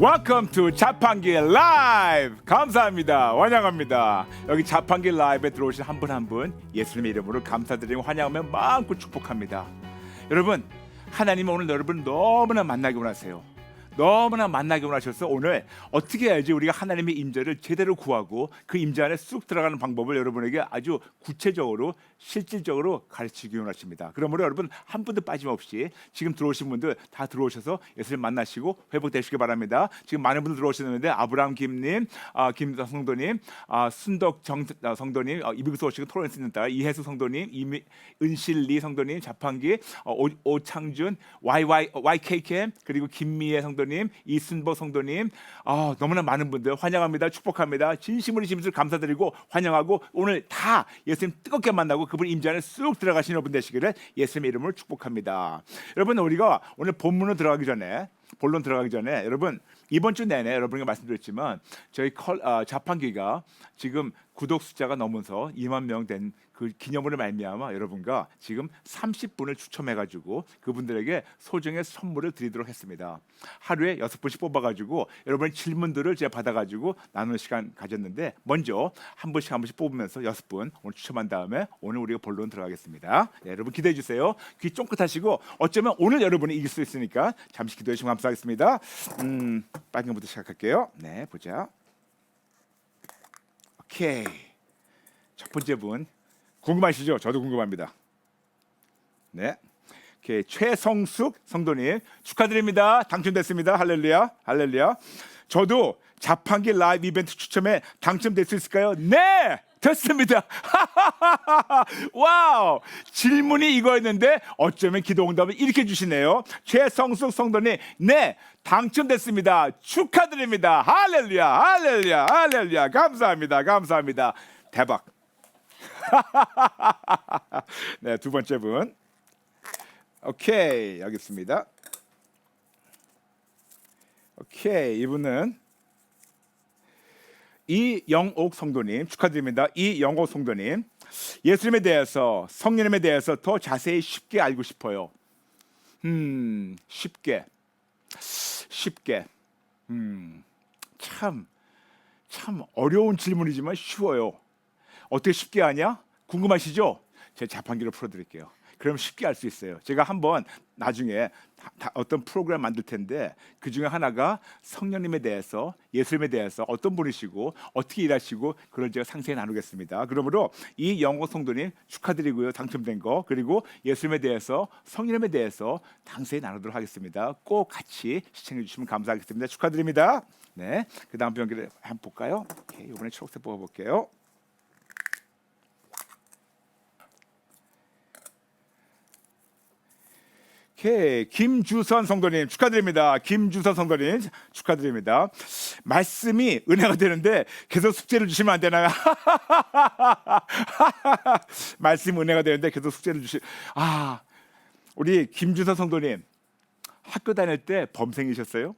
Welcome to 자판기 라이브 감사합니다. 환영합니다. 여기 자판기 라이브에 들어오신 한 분 한 분 예수님의 이름으로 감사드리고 환영하며 마음껏 축복합니다. 여러분 하나님은 오늘 여러분 너무나 만나기 원하세요 너무나 만나기 원하셔서 오늘 어떻게 해야지 우리가 하나님의 임재를 제대로 구하고 그 임재 안에 쑥 들어가는 방법을 여러분에게 아주 구체적으로 실질적으로 가르치기 원하십니다. 그러므로 여러분 한 분도 빠짐없이 지금 들어오신 분들 다 들어오셔서 예수님 만나시고 회복되시기 바랍니다. 지금 많은 분들 들어오시는데 아브라함 김님, 아, 김 성도님, 아, 순덕 정 아, 성도님, 아, 이비부서 오시고 딸 이혜수 성도님, 이미, 은실리 성도님, 자판기, 어, 오, 오창준, YY YK캠 그리고 김미애 성도 님, 이순보 성도님, 아, 너무나 많은 분들 환영합니다. 축복합니다. 진심으로 진심으로 감사드리고 환영하고 오늘 다 예수님 뜨겁게 만나고 그분 임재 안에 쑥 들어가시는 분 되시기를 예수님의 이름으로 축복합니다. 여러분 우리가 오늘 본문으로 들어가기 전에 본론 들어가기 전에 여러분 이번 주 내내 여러분에게 말씀드렸지만 저희 컬, 아, 자판기가 지금 구독 숫자가 넘어서 2만 명 된 그 기념으로 말미암아 여러분과 지금 30분을 추첨해가지고 그분들에게 소정의 선물을 드리도록 했습니다. 하루에 여섯 분씩 뽑아가지고 여러분의 질문들을 제가 받아가지고 나누는 시간 가졌는데 먼저 한 분씩 한 분씩 뽑으면서 여섯 분 오늘 추첨한 다음에 오늘 우리가 본론 들어가겠습니다. 네, 여러분 기대해 주세요. 귀 쫑긋하시고 어쩌면 오늘 여러분이 이길 수 있으니까 잠시 기도해 주시면 감사하겠습니다. 음, 빨간부터 시작할게요. 네, 보자. 오케이. 첫 번째 분 궁금하시죠? 저도 궁금합니다. 네. 오케이. 최성숙 성도님 축하드립니다. 당첨됐습니다. 할렐루야. 할렐루야. 저도 자판기 라이브 이벤트 추첨에 당첨될 수 있을까요? 네. 됐습니다. 와우. 질문이 이거였는데 어쩌면 기도 응답을 이렇게 주시네요. 최성숙 성도님, 네. 당첨됐습니다. 축하드립니다. 할렐루야. 할렐루야. 할렐루야. 감사합니다. 감사합니다. 대박. 네, 두 번째 분. 오케이, 여기 있습니다. 오케이, 이분은 이영옥 성도님 축하드립니다. 이영옥 성도님 예수님에 대해서 성령님에 대해서 더 자세히 쉽게 알고 싶어요. 음, 쉽게, 쉽게. 음, 참, 참 어려운 질문이지만 쉬워요. 어떻게 쉽게 하냐? 궁금하시죠? 제 자판기를 풀어드릴게요. 그럼 쉽게 알 수 있어요. 제가 한번 나중에 다- 다 어떤 프로그램 만들 텐데 그 중에 하나가 성령님에 대해서 예수님에 대해서 어떤 분이시고 어떻게 일하시고 그걸 제가 상세히 나누겠습니다. 그러므로 이 영어 성도님 축하드리고요 당첨된 거 그리고 예수님에 대해서 성령님에 대해서 상세히 나누도록 하겠습니다. 꼭 같이 시청해 주시면 감사하겠습니다. 축하드립니다. 네, 그 다음 병기를 한번 볼까요? 오케이, 이번에 초록색 뽑아볼게요. 오케이 김주선 성도님 축하드립니다. 김주선 성도님 축하드립니다. 말씀이 은혜가 되는데 계속 숙제를 주시면 안 되나요? 말씀 은혜가 되는데 계속 숙제를 주시. 아 우리 김주선 성도님 학교 다닐 때 범생이셨어요?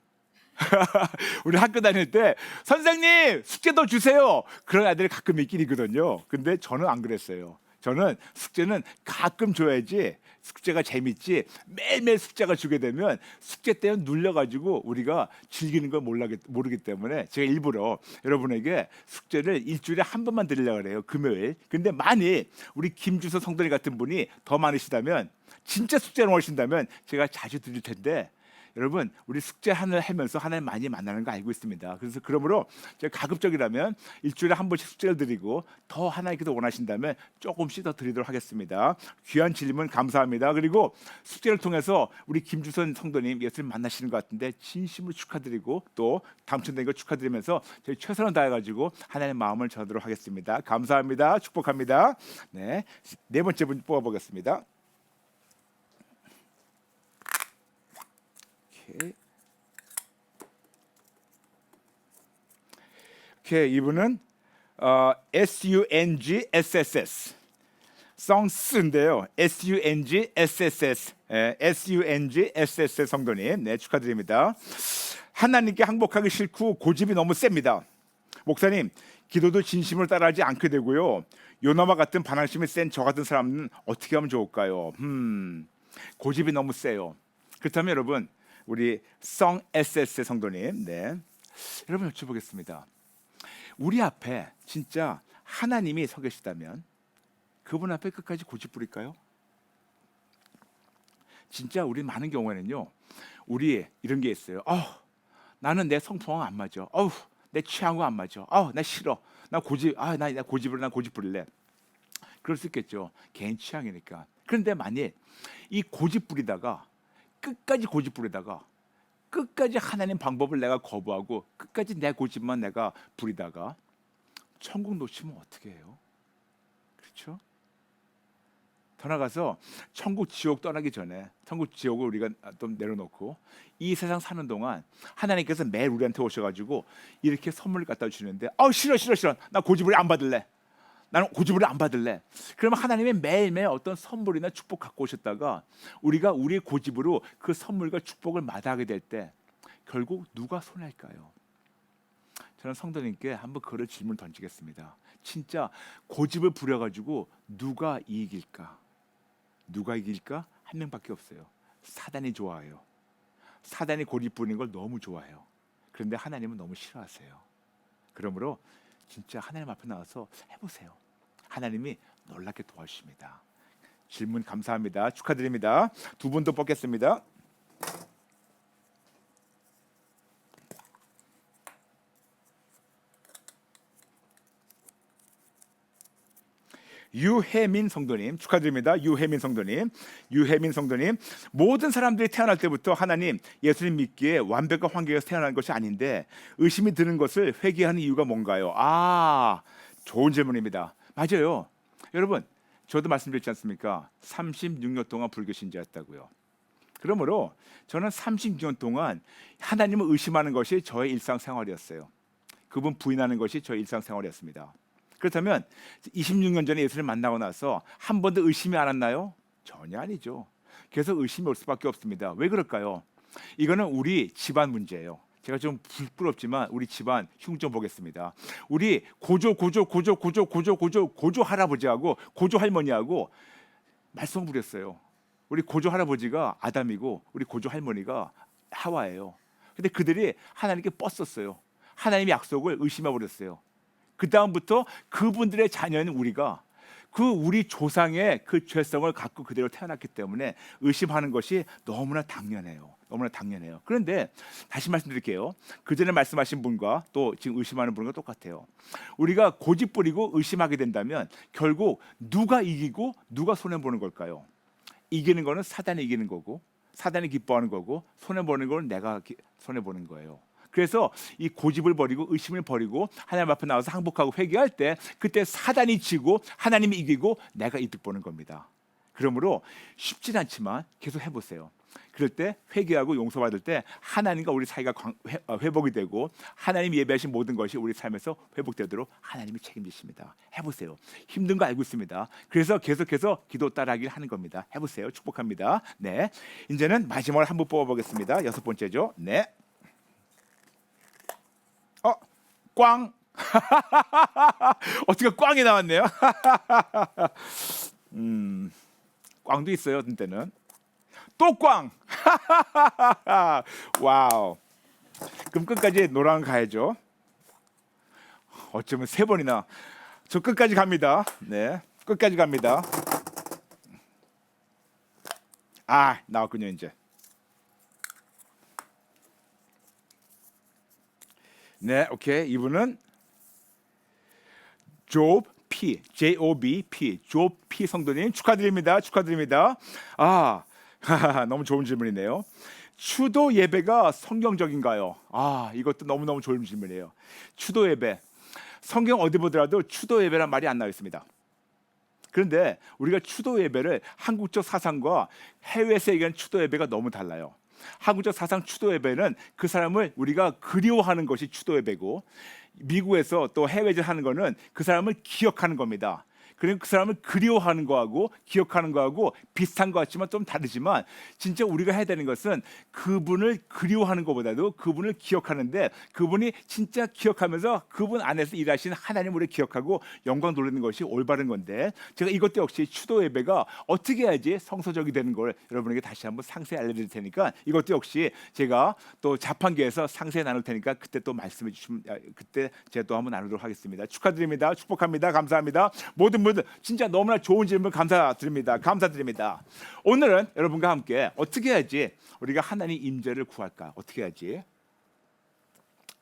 우리 학교 다닐 때 선생님 숙제도 주세요. 그런 아이들이 가끔 있긴 있거든요. 근데 저는 안 그랬어요. 저는 숙제는 가끔 줘야지 숙제가 재밌지? 매일매일 숙제가 주게 되면 숙제 때문에 눌려가지고 우리가 즐기는 걸 몰라기, 모르기 때문에 제가 일부러 여러분에게 숙제를 일주일에 한 번만 드리려고 그래요 금요일. 근데 만일 우리 김주서 성도님 같은 분이 더 많으시다면 진짜 숙제를 원하신다면 제가 자주 드릴 텐데 여러분 우리 숙제 하늘 하면서 하나님 많이 만나는 거 알고 있습니다. 그래서 그러므로 가급적이라면 일주일에 한 번씩 숙제를 드리고 더 하나님께서 원하신다면 조금씩 더 드리도록 하겠습니다. 귀한 질문 감사합니다. 그리고 숙제를 통해서 우리 김주선 성도님 예수님 만나시는 것 같은데 진심으로 축하드리고 또 당첨된 거 축하드리면서 저희 최선을 다해가지고 하나님의 마음을 전하도록 하겠습니다. 감사합니다. 축복합니다. 네, 네 번째 분 뽑아보겠습니다. 오케이. 오케이 이분은 어, S U N G S S S 성스인데요. S U N G S S S 예, S U N G S S S 성도님 네 축하드립니다. 하나님께 항복하기 싫고 고집이 너무 셉니다. 목사님 기도도 진심을 따라하지 않게 되고요. 요나마 같은 반항심이 센 저 같은 사람은 어떻게 하면 좋을까요? 음, 고집이 너무 세요. 그렇다면 여러분 우리 성 SS 성도님. 네. 여러분 여쭤보겠습니다. 우리 앞에 진짜 하나님이 서 계시다면 그분 앞에 끝까지 고집 부릴까요? 진짜 우리 많은 경우에는요. 우리 이런 게 있어요. 어, 나는 내 성품하고 안 맞아. 어우, 내 취향과 안 맞아. 어, 나 싫어. 나 고집, 아, 나, 나 고집을 나 고집 부릴래. 그럴 수 있겠죠. 개인 취향이니까. 그런데 만일 이 고집 부리다가 끝까지 고집 부리다가 끝까지 하나님 방법을 내가 거부하고 끝까지 내 고집만 내가 부리다가 천국 놓치면 어떻게 해요? 그렇죠? 더 나가서 천국 지옥 떠나기 전에 천국 지옥을 우리가 좀 내려놓고 이 세상 사는 동안 하나님께서 매일 우리한테 오셔가지고 이렇게 선물을 갖다 주시는데 어 싫어 싫어 싫어 나 고집을 안 받을래 나는 고집을 안 받을래 그러면 하나님이 매일매일 어떤 선물이나 축복 갖고 오셨다가 우리가 우리의 고집으로 그 선물과 축복을 마다하게 될 때 결국 누가 손해일까요? 저는 성도님께 한번 그런 질문 던지겠습니다. 진짜 고집을 부려가지고 누가 이길까? 누가 이길까? 한 명밖에 없어요. 사단이 좋아해요. 사단이 고집 부리는 걸 너무 좋아해요. 그런데 하나님은 너무 싫어하세요. 그러므로 진짜 하나님 앞에 나와서 해보세요. 하나님이 놀랍게 도와주십니다. 질문 감사합니다. 축하드립니다. 두분더 뽑겠습니다. 유혜민 성도님 축하드립니다. 유혜민 성도님, 유혜민 성도님 모든 사람들이 태어날 때부터 하나님 예수님 믿기에 완벽한 환경에서 태어난 것이 아닌데 의심이 드는 것을 회개하는 이유가 뭔가요? 아 좋은 질문입니다. 맞아요, 여러분 저도 말씀드렸지 않습니까? 36년 동안 불교 신자였다고요. 그러므로 저는 36년 동안 하나님을 의심하는 것이 저의 일상생활이었어요. 그분 부인하는 것이 저의 일상생활이었습니다. 그렇다면 26년 전에 예수를 만나고 나서 한 번도 의심이 않았나요? 전혀 아니죠. 계속 의심이 올 수밖에 없습니다. 왜 그럴까요? 이거는 우리 집안 문제예요. 제가 좀 부끄럽지만 우리 집안 흉 좀 보겠습니다. 우리 고조 고조 고조 고조 고조 고조 고조 할아버지하고 고조 할머니하고 말썽 부렸어요. 우리 고조 할아버지가 아담이고 우리 고조 할머니가 하와예요. 근데 그들이 하나님께 뻗었어요. 하나님의 약속을 의심해 버렸어요. 그 다음부터 그분들의 자녀는 우리가 그 우리 조상의 그 죄성을 갖고 그대로 태어났기 때문에 의심하는 것이 너무나 당연해요. 너무나 당연해요. 그런데 다시 말씀드릴게요. 그 전에 말씀하신 분과 또 지금 의심하는 분과 똑같아요. 우리가 고집 부리고 의심하게 된다면 결국 누가 이기고 누가 손해 보는 걸까요? 이기는 거는 사단이 이기는 거고 사단이 기뻐하는 거고 손해 보는 거는 내가 손해 보는 거예요. 그래서 이 고집을 버리고 의심을 버리고 하나님 앞에 나와서 항복하고 회개할 때 그때 사단이 지고 하나님이 이기고 내가 이득 보는 겁니다. 그러므로 쉽진 않지만 계속 해보세요. 그럴 때 회개하고 용서받을 때 하나님과 우리 사이가 어, 회복이 되고 하나님 예배하신 모든 것이 우리 삶에서 회복되도록 하나님이 책임지십니다. 해보세요. 힘든 거 알고 있습니다. 그래서 계속해서 기도 따라하기를 하는 겁니다. 해보세요. 축복합니다. 네, 이제는 마지막으로 한 번 뽑아보겠습니다. 여섯 번째죠. 네. 어, 꽝. 어떻게 꽝이 나왔네요. 음, 꽝도 있어요. 그때는 또 꽝. 와우. 그럼 끝까지 노랑 가야죠. 어쩌면 세 번이나 저 끝까지 갑니다. 네, 끝까지 갑니다. 아 나왔군요 이제. 네, 오케이. 이분은 조브 P, J O B P, 조브 P 성도님 축하드립니다. 축하드립니다. 아, 너무 좋은 질문이네요. 추도 예배가 성경적인가요? 아, 이것도 너무 너무 좋은 질문이에요. 추도 예배. 성경 어디 보더라도 추도 예배란 말이 안 나와 있습니다. 그런데 우리가 추도 예배를 한국적 사상과 해외에서 얘기하는 추도 예배가 너무 달라요. 한국적 사상 추도 예배는 그 사람을 우리가 그리워하는 것이 추도 예배고 미국에서 또 해외에서 하는 거는 그 사람을 기억하는 겁니다. 그리고 그 사람을 그리워하는 거하고 기억하는 거하고 비슷한 것 같지만 좀 다르지만 진짜 우리가 해야 되는 것은 그분을 그리워하는 것보다도 그분을 기억하는데 그분이 진짜 기억하면서 그분 안에서 일하시는 하나님 우리 기억하고 영광 돌리는 것이 올바른 건데 제가 이것도 역시 추도 예배가 어떻게 해야지 성서적이 되는 걸 여러분에게 다시 한번 상세히 알려드릴 테니까 이것도 역시 제가 또 자판기에서 상세히 나눌 테니까 그때 또 말씀해 주시면 아, 그때 제가 또 한번 나누도록 하겠습니다. 축하드립니다. 축복합니다. 감사합니다. 모든 분들 진짜 너무나 좋은 질문 감사드립니다. 감사드립니다. 오늘은 여러분과 함께 어떻게 해야지 우리가 하나님 임재를 구할까? 어떻게 해야지?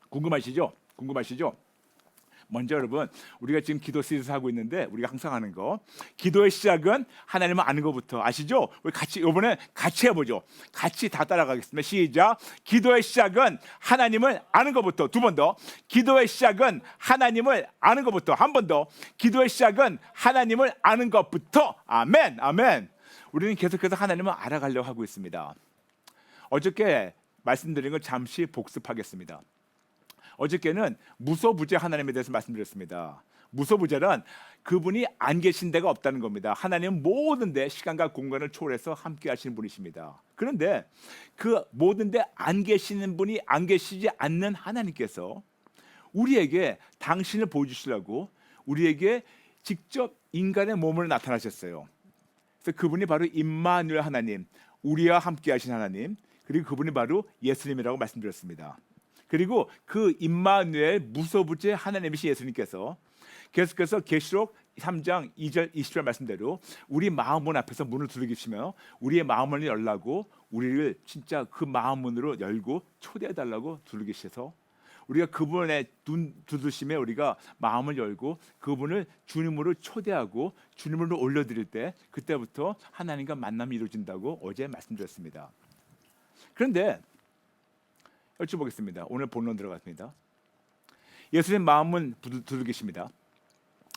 궁금하시죠? 궁금하시죠? 먼저 여러분 우리가 지금 기도 시리즈 하고 있는데 우리가 항상 하는 거 기도의 시작은 하나님을 아는 것부터 아시죠? 우리 같이 이번에 같이 해보죠. 같이 다 따라가겠습니다. 시작. 기도의 시작은 하나님을 아는 것부터 두 번 더. 기도의 시작은 하나님을 아는 것부터 한 번 더. 기도의 시작은 하나님을 아는 것부터 아멘 아멘. 우리는 계속해서 하나님을 알아가려고 하고 있습니다. 어저께 말씀드린 걸 잠시 복습하겠습니다. 어저께는 무소부재 하나님에 대해서 말씀드렸습니다. 무소부재란 그분이 안 계신 데가 없다는 겁니다. 하나님은 모든 데 시간과 공간을 초월해서 함께 하시는 분이십니다. 그런데 그 모든 데 안 계시는 분이 안 계시지 않는 하나님께서 우리에게 당신을 보여주시려고 우리에게 직접 인간의 몸을 나타나셨어요. 그래서 그분이 바로 임마누엘 하나님, 우리와 함께 하신 하나님, 그리고 그분이 바로 예수님이라고 말씀드렸습니다. 그리고 그 임마누엘 무소부재 하나님이신 예수님께서 계속해서 계시록 3장 2절 20절 말씀대로 우리 마음문 앞에서 문을 두드리시며 우리의 마음을 열라고 우리를 진짜 그 마음문으로 열고 초대해 달라고 두드리시서 우리가 그분의 눈 두드심에 우리가 마음을 열고 그분을 주님으로 초대하고 주님으로 올려드릴 때 그때부터 하나님과 만남이 이루어진다고 어제 말씀드렸습니다. 그런데 여쭤보겠습니다. 오늘 본론 들어갔습니다. 예수님 마음은 두들기십니다.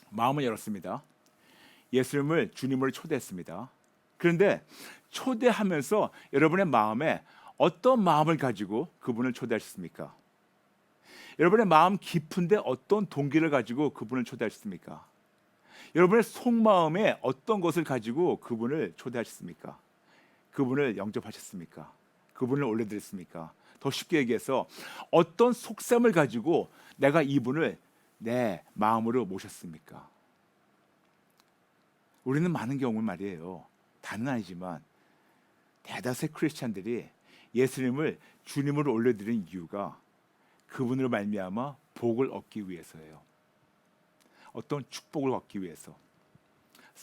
마음을 열었습니다. 예수님을 주님으로 초대했습니다. 그런데 초대하면서 여러분의 마음에 어떤 마음을 가지고 그분을 초대하셨습니까? 여러분의 마음 깊은데 어떤 동기를 가지고 그분을 초대하셨습니까? 여러분의 속마음에 어떤 것을 가지고 그분을 초대하셨습니까? 그분을 영접하셨습니까? 그분을 올려드렸습니까? 더 쉽게 얘기해서 어떤 속셈을 가지고 내가 이분을 내 마음으로 모셨습니까? 우리는 많은 경우 말이에요. 다는 아니지만 대다수의 크리스찬들이 예수님을 주님으로 올려드린 이유가 그분으로 말미암아 복을 얻기 위해서예요. 어떤 축복을 얻기 위해서.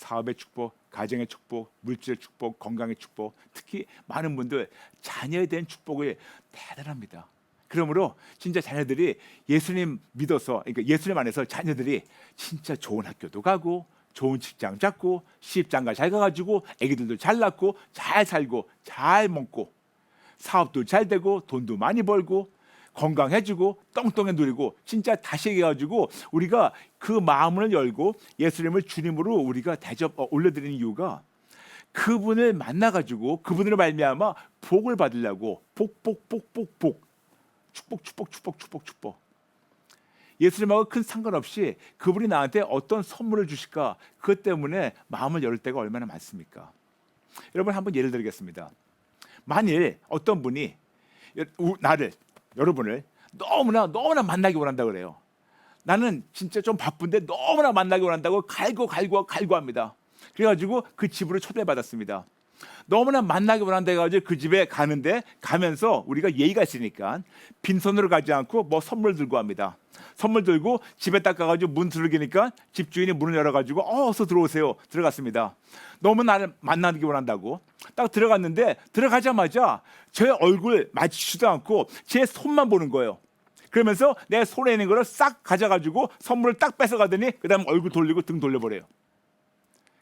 사업의 축복, 가정의 축복, 물질의 축복, 건강의 축복, 특히 많은 분들 자녀에 대한 축복이 대단합니다. 그러므로 진짜 자녀들이 예수님 믿어서 그러니까 예수님 안에서 자녀들이 진짜 좋은 학교도 가고 좋은 직장 잡고 시집장가 잘 가가지고 아기들도 잘 낳고 잘 살고 잘 먹고 사업도 잘 되고 돈도 많이 벌고 건강해지고 똥똥해 누리고 진짜 다시 해가지고 우리가 그 마음을 열고 예수님을 주님으로 우리가 대접 어, 올려드리는 이유가 그분을 만나가지고 그분으로 말미암아 복을 받으려고 복복복복복 축복 축복 축복 축복 축복 예수님하고 큰 상관없이 그분이 나한테 어떤 선물을 주실까 그것 때문에 마음을 열 때가 얼마나 많습니까? 여러분 한번 예를 들겠습니다. 만일 어떤 분이 나를 여러분을 너무나 너무나 만나기 원한다 그래요. 나는 진짜 좀 바쁜데 너무나 만나기 원한다고 갈고 갈고 갈고 합니다. 그래가지고 그 집으로 초대받았습니다. 너무나 만나기 원한다 해가지고 그 집에 가는데 가면서 우리가 예의가 있으니까 빈손으로 가지 않고 뭐 선물 들고 합니다. 선물 들고 집에 딱 가가지고 문 두르기니까 집주인이 문을 열어가지고 어, 어서 들어오세요. 들어갔습니다. 너무 나를 만나기 원한다고 딱 들어갔는데 들어가자마자 제 얼굴 마주치지도 않고 제 손만 보는 거예요. 그러면서 내 손에 있는 거를 싹 가져가지고 선물을 딱 뺏어가더니 그다음 얼굴 돌리고 등 돌려버려요.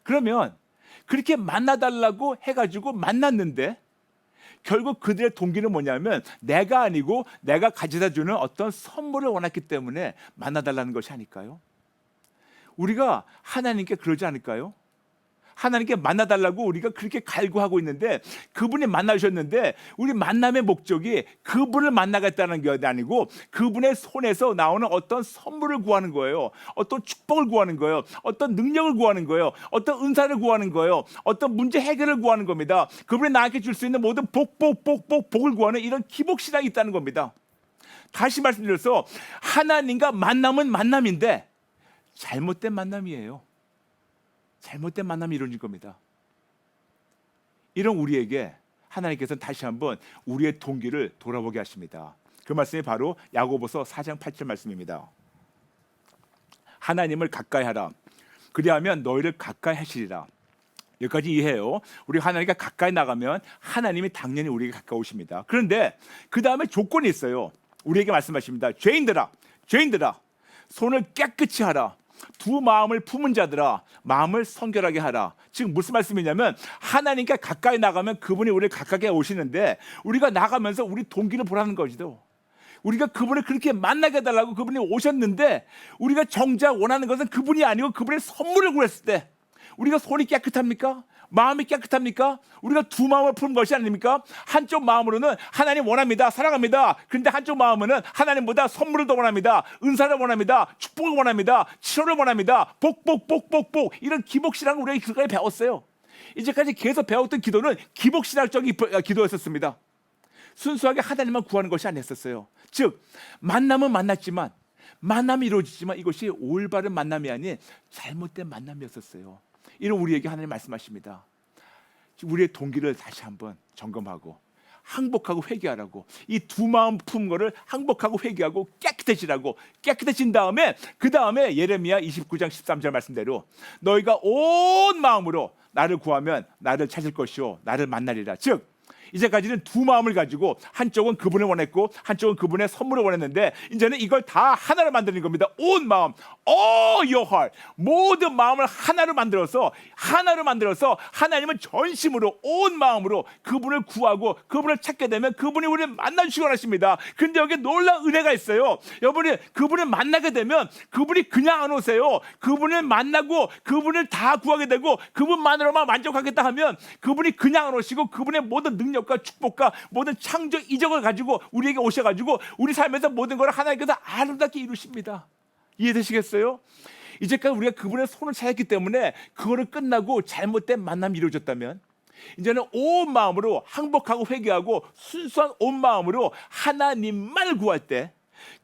그러면 그렇게 만나달라고 해가지고 만났는데 결국 그들의 동기는 뭐냐면 내가 아니고 내가 가져다 주는 어떤 선물을 원했기 때문에 만나달라는 것이 아닐까요? 우리가 하나님께 그러지 않을까요? 하나님께 만나달라고 우리가 그렇게 갈구하고 있는데 그분이 만나주셨는데 우리 만남의 목적이 그분을 만나겠다는 게 아니고 그분의 손에서 나오는 어떤 선물을 구하는 거예요. 어떤 축복을 구하는 거예요. 어떤 능력을 구하는 거예요. 어떤 은사를 구하는 거예요. 어떤 문제 해결을 구하는 겁니다. 그분이 나에게 줄 수 있는 모든 복, 복, 복, 복, 복을 구하는 이런 기복 신앙이 있다는 겁니다. 다시 말씀드려서 하나님과 만남은 만남인데 잘못된 만남이에요. 잘못된 만남이 이루어질 겁니다. 이런 우리에게 하나님께서는 다시 한번 우리의 동기를 돌아보게 하십니다. 그 말씀이 바로 야고보서 4장 8절 말씀입니다. 하나님을 가까이 하라. 그리하면 너희를 가까이 하시리라. 여기까지 이해해요. 우리 하나님과 가까이 나가면 하나님이 당연히 우리에게 가까우십니다. 그런데 그 다음에 조건이 있어요. 우리에게 말씀하십니다. 죄인들아, 죄인들아, 손을 깨끗이 하라. 두 마음을 품은 자들아, 마음을 성결하게 하라. 지금 무슨 말씀이냐면 하나님께 가까이 나가면 그분이 우리를 가까이 오시는데 우리가 나가면서 우리 동기를 보라는 거지도. 우리가 그분을 그렇게 만나게 해달라고 그분이 오셨는데 우리가 정작 원하는 것은 그분이 아니고 그분의 선물을 구했을 때 우리가 손이 깨끗합니까? 마음이 깨끗합니까? 우리가 두 마음을 푸는 것이 아닙니까? 한쪽 마음으로는 하나님 원합니다. 사랑합니다. 그런데 한쪽 마음은 하나님보다 선물을 더 원합니다. 은사를 원합니다. 축복을 원합니다. 치료를 원합니다. 복, 복, 복, 복, 복. 이런 기복신앙을 우리가 그까지 배웠어요. 이제까지 계속 배웠던 기도는 기복신학적인 기도였었습니다. 순수하게 하나님만 구하는 것이 아니었어요. 즉 만남은 만났지만 만남이 이루어지지만 이것이 올바른 만남이 아닌 잘못된 만남이었었어요. 이런 우리에게 하나님 말씀하십니다. 우리의 동기를 다시 한번 점검하고 항복하고 회개하라고. 이 두 마음 품 거를 항복하고 회개하고 깨끗해지라고. 깨끗해진 다음에 그 다음에 예레미야 29장 13절 말씀대로 너희가 온 마음으로 나를 구하면 나를 찾을 것이요. 나를 만나리라. 즉 이제까지는 두 마음을 가지고 한쪽은 그분을 원했고 한쪽은 그분의 선물을 원했는데 이제는 이걸 다 하나로 만드는 겁니다. 온 마음, all your heart, 모든 마음을 하나로 만들어서 하나로 만들어서 하나님은 전심으로 온 마음으로 그분을 구하고 그분을 찾게 되면 그분이 우리를 만나 주시고 하십니다. 근데 여기 놀라운 은혜가 있어요. 여러분이 그분을 만나게 되면 그분이 그냥 안 오세요. 그분을 만나고 그분을 다 구하게 되고 그분만으로만 만족하겠다 하면 그분이 그냥 안 오시고 그분의 모든 능력 능력과 축복과 모든 창조 이적을 가지고 우리에게 오셔가지고 우리 삶에서 모든 걸 하나님께서 아름답게 이루십니다. 이해되시겠어요? 이제까지 우리가 그분의 손을 찾았기 때문에 그거를 끝나고 잘못된 만남이 이루어졌다면 이제는 온 마음으로 항복하고 회개하고 순수한 온 마음으로 하나님만을 구할 때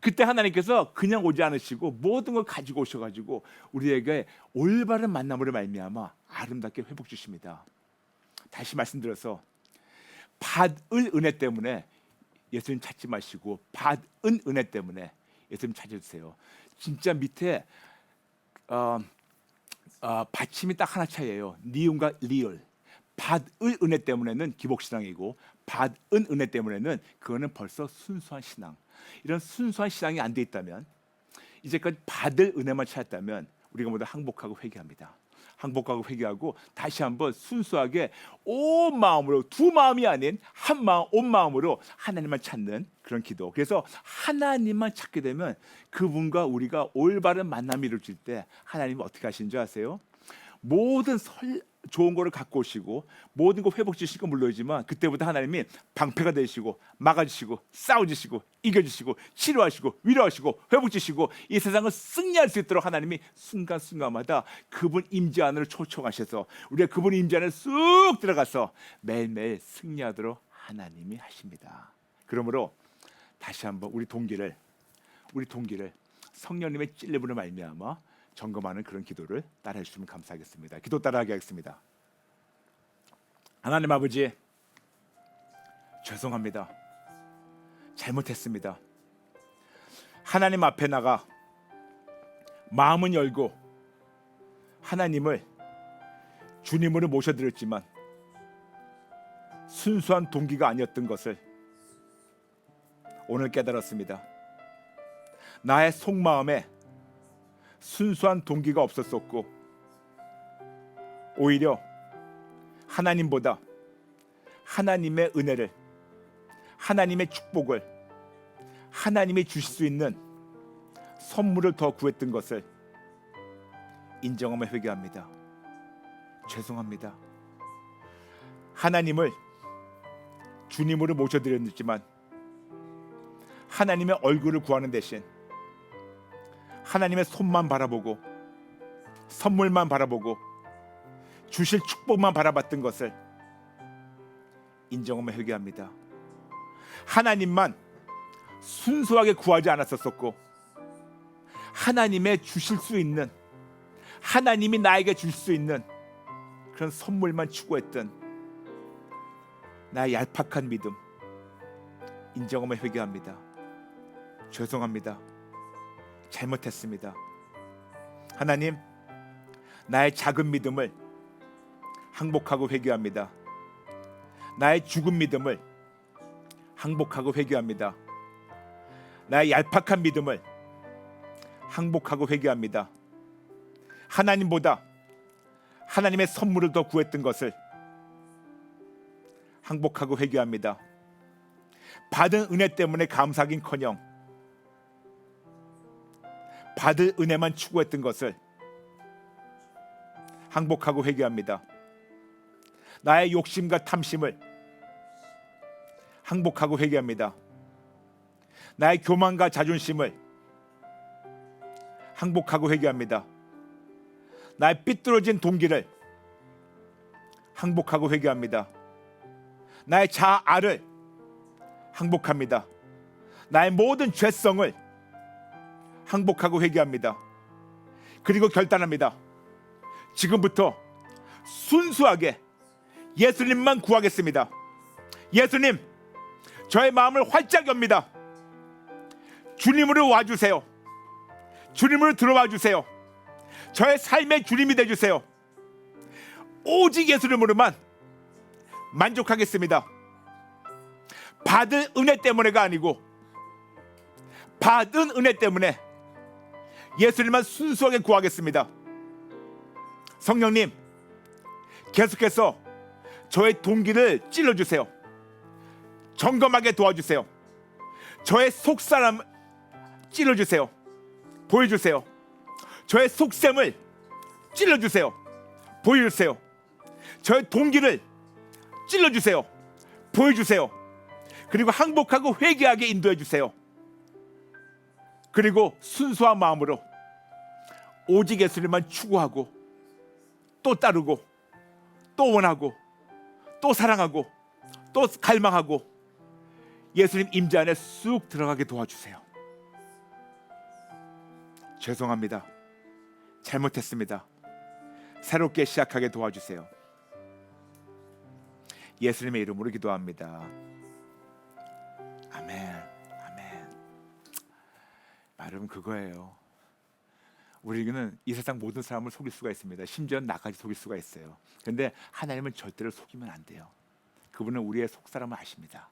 그때 하나님께서 그냥 오지 않으시고 모든 걸 가지고 오셔가지고 우리에게 올바른 만남으로 말미암아 아름답게 회복 주십니다. 다시 말씀드려서 받을 은혜 때문에 예수님 찾지 마시고 받은 은혜 때문에 예수님 찾으세요. 진짜 밑에 어, 어, 받침이 딱 하나 차이예요. 니은과 리을. 받을 은혜 때문에는 기복 신앙이고 받은 은혜 때문에는 그거는 벌써 순수한 신앙. 이런 순수한 신앙이 안 돼 있다면 이제까지 받을 은혜만 찾았다면 우리가 모두 항복하고 회개합니다. 항복하고 회개하고 다시 한번 순수하게 온 마음으로 두 마음이 아닌 한 마음 온 마음으로 하나님만 찾는 그런 기도. 그래서 하나님만 찾게 되면 그분과 우리가 올바른 만남이 이루어질 때 하나님은 어떻게 하시는 줄 아세요? 모든 설, 좋은 거를 갖고 오시고 모든 거 회복 주실 건 물론이지만 그때부터 하나님이 방패가 되시고 막아주시고 싸워주시고 이겨주시고 치료하시고 위로하시고 회복 주시고 이 세상을 승리할 수 있도록 하나님이 순간순간마다 그분 임재 안으로 초청하셔서 우리가 그분 임재 안에 쑥 들어가서 매일매일 승리하도록 하나님이 하십니다. 그러므로 다시 한번 우리 동기를 우리 동기를 성령님의 찔림으로 말미암아 점검하는 그런 기도를 따라해 주시면 감사하겠습니다. 기도 따라하게 하겠습니다. 하나님 아버지 죄송합니다. 잘못했습니다. 하나님 앞에 나가 마음은 열고 하나님을 주님으로 모셔드렸지만 순수한 동기가 아니었던 것을 오늘 깨달았습니다. 나의 속마음에 순수한 동기가 없었었고 오히려 하나님보다 하나님의 은혜를 하나님의 축복을 하나님이 주실 수 있는 선물을 더 구했던 것을 인정하며 회개합니다. 죄송합니다. 하나님을 주님으로 모셔드렸지만 하나님의 얼굴을 구하는 대신 하나님의 손만 바라보고 선물만 바라보고 주실 축복만 바라봤던 것을 인정하며 회개합니다. 하나님만 순수하게 구하지 않았었고 하나님의 주실 수 있는 하나님이 나에게 줄 수 있는 그런 선물만 추구했던 나의 얄팍한 믿음 인정하며 회개합니다. 죄송합니다. 잘못했습니다. 하나님, 나의 작은 믿음을 항복하고 회개합니다. 나의 죽은 믿음을 항복하고 회개합니다. 나의 얄팍한 믿음을 항복하고 회개합니다. 하나님보다 하나님의 선물을 더 구했던 것을 항복하고 회개합니다. 받은 은혜 때문에 감사하긴커녕 받을 은혜만 추구했던 것을 항복하고 회개합니다. 나의 욕심과 탐심을 항복하고 회개합니다. 나의 교만과 자존심을 항복하고 회개합니다. 나의 삐뚤어진 동기를 항복하고 회개합니다. 나의 자아를 항복합니다. 나의 모든 죄성을 항복하고 회개합니다. 그리고 결단합니다. 지금부터 순수하게 예수님만 구하겠습니다. 예수님, 저의 마음을 활짝 엽니다. 주님으로 와주세요. 주님으로 들어와 주세요. 저의 삶의 주님이 돼 주세요. 오직 예수님으로만 만족하겠습니다. 받은 은혜 때문에가 아니고 받은 은혜 때문에 예수님만 순수하게 구하겠습니다. 성령님, 계속해서 저의 동기를 찔러주세요. 점검하게 도와주세요. 저의 속사람 찔러주세요. 보여주세요. 저의 속셈을 찔러주세요. 보여주세요. 저의 동기를 찔러주세요. 보여주세요. 그리고 항복하고 회개하게 인도해 주세요. 그리고 순수한 마음으로 오직 예수님만 추구하고 또 따르고 또 원하고 또 사랑하고 또 갈망하고 예수님 임재 안에 쑥 들어가게 도와주세요. 죄송합니다. 잘못했습니다. 새롭게 시작하게 도와주세요. 예수님의 이름으로 기도합니다. 아멘. 말은 그거예요. 우리는 이 세상 모든 사람을 속일 수가 있습니다. 심지어 나까지 속일 수가 있어요. 그런데 하나님은 절대로 속이면 안 돼요. 그분은 우리의 속사람을 아십니다.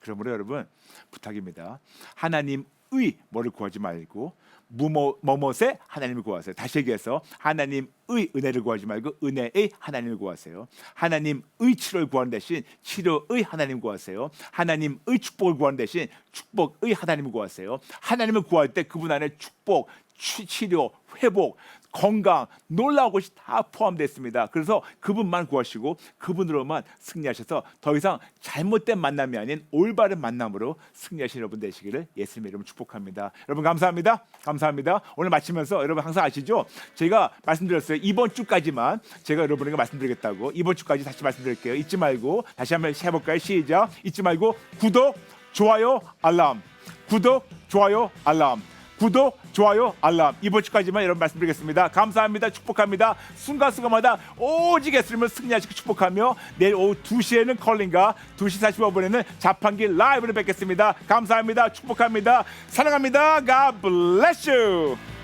그러므로 여러분 부탁입니다. 하나님 의 뭐를 구하지 말고 뭐뭇에 하나님을 구하세요. 다시 얘기해서 하나님의 은혜를 구하지 말고 은혜의 하나님을 구하세요. 하나님의 치료를 구하는 대신 치료의 하나님 구하세요. 하나님의 축복을 구하는 대신 축복의 하나님을 구하세요. 하나님을 구할 때 그분 안에 축복, 치, 치료, 회복, 건강, 놀라운 것이 다 포함되어 있습니다. 그래서 그분만 구하시고 그분으로만 승리하셔서 더 이상 잘못된 만남이 아닌 올바른 만남으로 승리하신 여러분 되시기를 예수님의 이름으로 축복합니다. 여러분 감사합니다. 감사합니다. 오늘 마치면서 여러분 항상 아시죠? 제가 말씀드렸어요. 이번 주까지만 제가 여러분에게 말씀드리겠다고 이번 주까지 다시 말씀드릴게요. 잊지 말고 다시 한번 해볼까요? 시작. 잊지 말고 구독, 좋아요, 알람. 구독, 좋아요, 알람. 구독, 좋아요, 알람 이번 주까지만 여러분 말씀드리겠습니다. 감사합니다. 축복합니다. 순간순간마다 오직 예수님을 승리하시고 축복하며 내일 오후 2시에는 컬링과 2시 45분에는 자판기 라이브를 뵙겠습니다. 감사합니다. 축복합니다. 사랑합니다. God bless you.